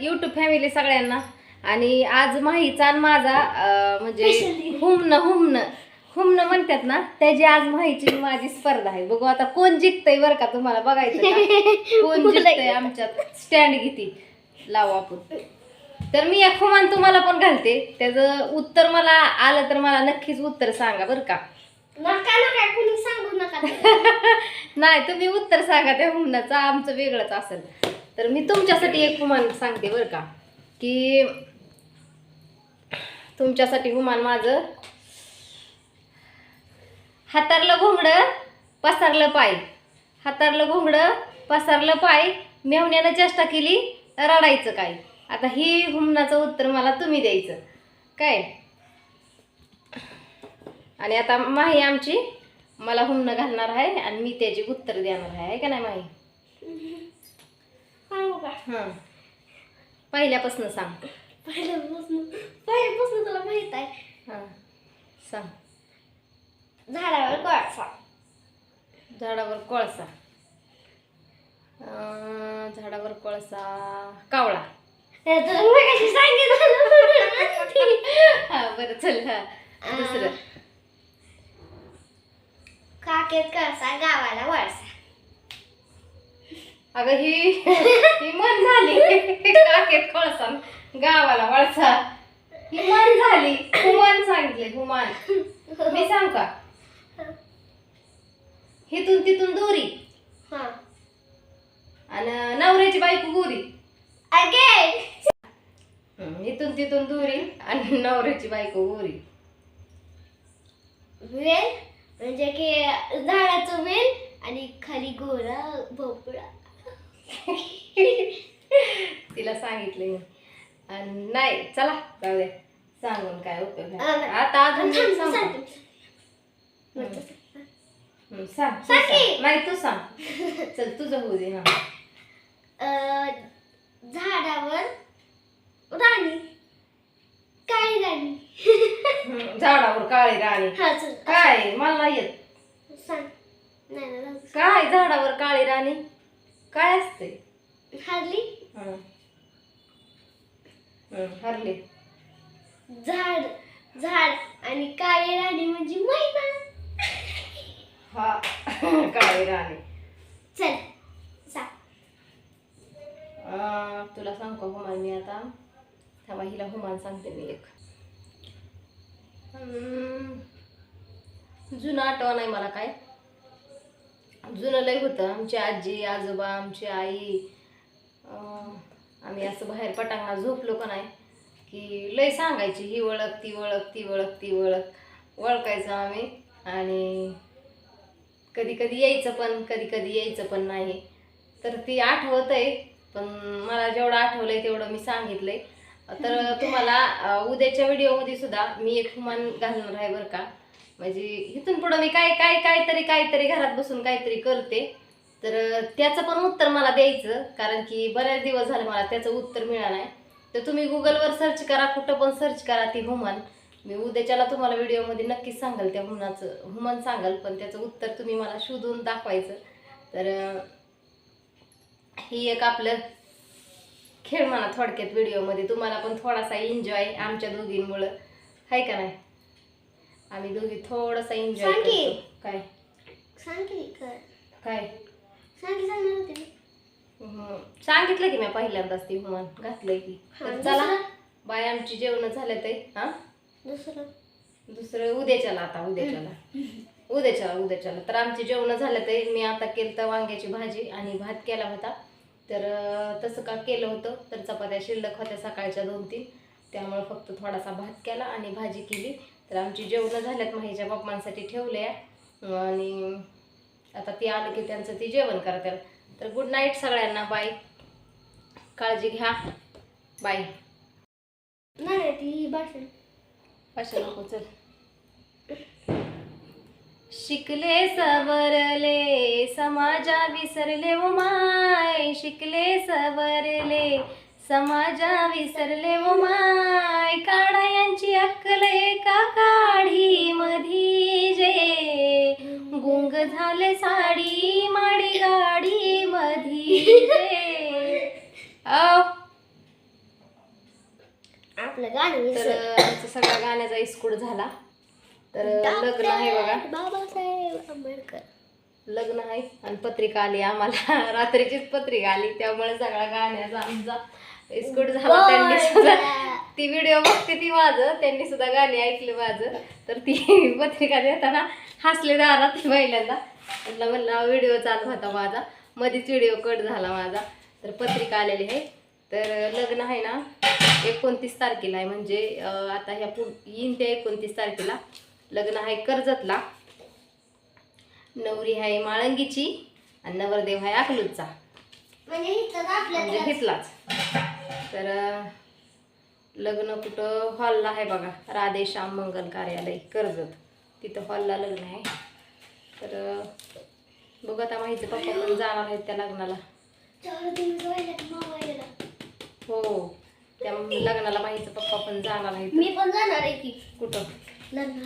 YouTube family सगळ्यांना. आणि आज माहीचा आणि माझा म्हणजे हुमणं हुमणं हुमणं म्हणतात ना त्याची आज माहीची माझी स्पर्धा आहे. बघू आता कोण जिंकतंय बरं का तुम्हाला बघायचं का? कोण जिंकतंय आमच्यात? स्टँड किती? लावू आपण. तर मी एक हुमान तुम्हाला पण घालते. त्याचं उत्तर मला आलं तर मला नक्कीच उत्तर सांगा बरं का. नका नका कुणी सांगू नका. नाही तुम्ही उत्तर सांगा त्या हुमनाचं. आमचं वेगळंच असेल. तर मी तुमच्यासाठी एक हुमान सांगते बरं का की तुमच्यासाठी हुमान माझं हातारलं घोंगडं पसारलं पाय. हातारलं घोंगडं पसारलं पाय मेवण्यानं चेष्टा केली रडायचं काय? आता ही हुमनाचं उत्तर मला तुम्ही द्यायचं. काय? आणि आता माही आमची मला हुमणं घालणार आहे आणि मी त्याची उत्तर देणार आहे का नाही माही? सांगू का हां पहिल्यापासून सांग. पहिल्यापासून पहिल्यापासून तुला माहीत आहे. हां. सांग. झाडावर कोळसा. झाडावर कोळसा. अं, झाडावर कोळसा. कावळा. हे मगाशी सांगितलं हा बरं चल हा. दुसरं. काकेत कळसा गावाला वळसा. अगं ही ही मन झाली. काकेत कोळसा गावाला वळसा. ही मन झाली. हुमान सांगितले हुमान मी सांग का? हिथून तिथून दोरी. हा. आणि नवऱ्याची बायको गोरी. हं, इथून तिथून दोरी आणि नवऱ्याची बायको गोरी. म्हणजे की झाडाचं वेल आणि खाली गोरा भोपळा तिला सांगितले मी आणि नाही चला जाऊ दे सांगून काय उपयोग नाही. अं, आता अजून एक सांग. तू सांग की. सांग. नाही तू सांग. चल तुझं होऊ दे हा. झाडावर राणी. काय राणी. झाडावर काळी राणी. हा चल काय? मला नाही येत. सांग. नाही ना जाऊ दे. काय झाडावर काळी राणी? काय असते? हरली. हं. हं, हरले. झाड. झाड आणि काळी राणी म्हणजे मैना हा काळी राणी. चल सांग अं, तुला सांग का हुमान मी आता? थांबा हिला हुमान सांगते मी एक. हम्म, जुनं आठवण नाही मला काय? जुनं लय होतं. आमची आजी आजोबा आमची आई अं, आम्ही असं बाहेर पटांगणात झोपलो का नाही? की लय सांगायची ही ओळख ती ओळख ती ओळख ती ओळख. ओळखायचो आम्ही आणि कधी कधी यायचं पण कधी कधी यायचं पण नाही. तर ती आठवत आहे पण मला जेवढं आठवलंय तेवढं मी सांगितलंय. तर तुम्हाला उद्याच्या व्हिडिओमध्ये सुद्धा मी एक हुमान घालणार आहे बरं का. म्हणजे इथून पुढं मी काय काय काहीतरी काहीतरी घरात बसून काहीतरी करते. तर त्याचं पण उत्तर मला द्यायचं कारण की बऱ्याच दिवस झाले मला त्याचं उत्तर मिळालं आहे तर तुम्ही गुगलवर सर्च करा कुठं पण सर्च करा ती हुमान. मी उद्याच्याला तुम्हाला व्हिडिओमध्ये नक्कीच सांगाल त्या हुमाचं हुमान सांगाल पण त्याचं उत्तर तुम्ही मला शोधून दाखवायचं. तर ही एक आपलं खेळ म्हणा थोडक्यात व्हिडिओमध्ये तुम्हाला पण थोडासा एन्जॉय आमच्या दोघींमुळं. आहे का नाही? आम्ही दोघी थोडासा एन्जॉय काय? काय? सांगितलं की मी पहिल्यांदाच ती हुमान घातलंय की. हा, तर चला. दुसरं? बाय आमची जेवण झाले ते हा? दुसरं? दुसरं उद्याच्याला आता उद्याच्याला. उद्याच्याला उद्याच्याला. तर आमची जेवण झालं ते मी आता केलं तर वांग्याची भाजी आणि भात केला होता. तर अं, तसं का केलं होतं? तर चपात्या शिल्लक होत्या सकाळच्या दोन तीन. त्यामुळं फक्त थोडासा भात केला आणि भाजी केली. तर आमची जेवणं झाल्यात माहीच्या बाप्पांसाठी ठेवले आणि आता ती आलं की त्यांचं ती जेवण करतात. तर गुड नाईट सगळ्यांना बाय काळजी घ्या. बाय नाही ती भाषण. अशा नको चल. शिकले सवरले समाजा विसरले ओ माय. शिकले सवरले समाजा विसरले ओ माय. काढा यांची अक्कल एका काढी मधी जे. गुंग झाले साडी माडी गाडी. आपलं गाणं तर आमचा सगळ्या गाण्याचा इस्कूट झाला. तर लग्न आहे बघा. बाबासाहेब आंबेडकर. लग्न आहे आणि पत्रिका आली आम्हाला. रात्रीचीच पत्रिका आली. त्यामुळे सगळा गाण्याचा आमचा इस्कूट झाला. त्यांनी सुद्धा ती व्हिडिओ बघते ती माझं. त्यांनी सुद्धा गाणी ऐकले माझं. तर ती पत्रिका देताना हसले दारात ती पहिल्यांदा म्हटलं म्हणलं व्हिडिओ चालू होता माझा. मध्येच व्हिडिओ कट झाला माझा. तर पत्रिका आलेली आहे. तर लग्न आहे ना एकोणतीस तारखेला आहे. म्हणजे आता ह्या पुढ येईन त्या एकोणतीस तारखेला. लग्न आहे कर्जतला. नवरी आहे माळंगीची आणि नवरदेव आहे अकलूजचा. म्हणजे इथं म्हणजे घेतलाच तर लग्न कुठं? हॉलला आहे बघा. राधेश्याम मंगल कार्यालय कर्जत. तिथं हॉलला लग्न आहे. तर बघू आता माहिती पप्पा पण जाणार आहेत त्या लग्नाला. हो त्या लग्नाला माहिती पप्पा पण जाणार आहेत. मी पण जाणार आहे की. कुठं? लग्न.